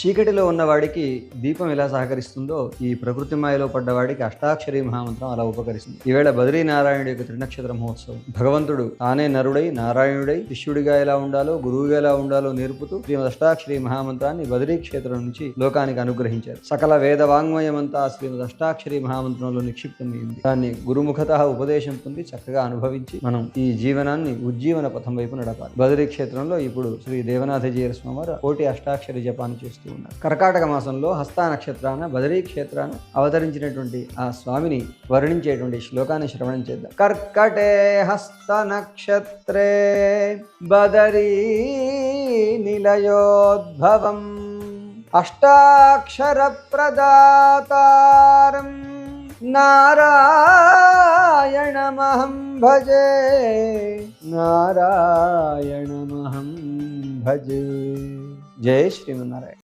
చీకటిలో ఉన్నవాడికి దీపం ఎలా సహకరిస్తుందో ఈ ప్రకృతి మాయలో పడ్డవాడికి అష్టాక్షరి మహామంత్రం అలా ఉపకరిస్తుంది. ఈవేళ బద్రీనారాయణుడి యొక్క త్రినక్షత్ర మహోత్సవం. భగవంతుడు తానే నరుడై నారాయణుడై శిష్యుడిగా ఎలా ఉండాలో గురువుగా ఎలా ఉండాలో నేర్పుతూ శ్రీమద్ అష్టాక్షరి మహామంత్రాన్ని బద్రీ క్షేత్రం నుంచి లోకానికి అనుగ్రహించారు. సకల వేద వాంగ్మయమంతా శ్రీమద్ అష్టాక్షరి మహామంత్రంలో నిక్షిప్తమైంది. దాన్ని గురుముఖత ఉపదేశం పొంది చక్కగా అనుభవించి మనం ఈ జీవనాన్ని ఉజ్జీవన పథం వైపు నడపాలి. బద్రీ క్షేత్రంలో ఇప్పుడు శ్రీ దేవనాథజీర స్వామి కోటి అష్టాక్షరి జపాన్ని చేస్తూ ఉన్నారు. కర్కాటక మాసంలో హస్త నక్షత్రాన బదరీ క్షేత్రాన అవతరించినటువంటి ఆ స్వామిని వర్ణించేటువంటి శ్లోకాన్ని శ్రవణం చేద్దాం. కర్కటే హస్త నక్షత్రే బదరీ నిలయోద్భవం అష్టాక్షర ప్రదాతారం నారాయణమహం భజే నారాయణమహం భజే. జై శ్రీమన్నారాయణ.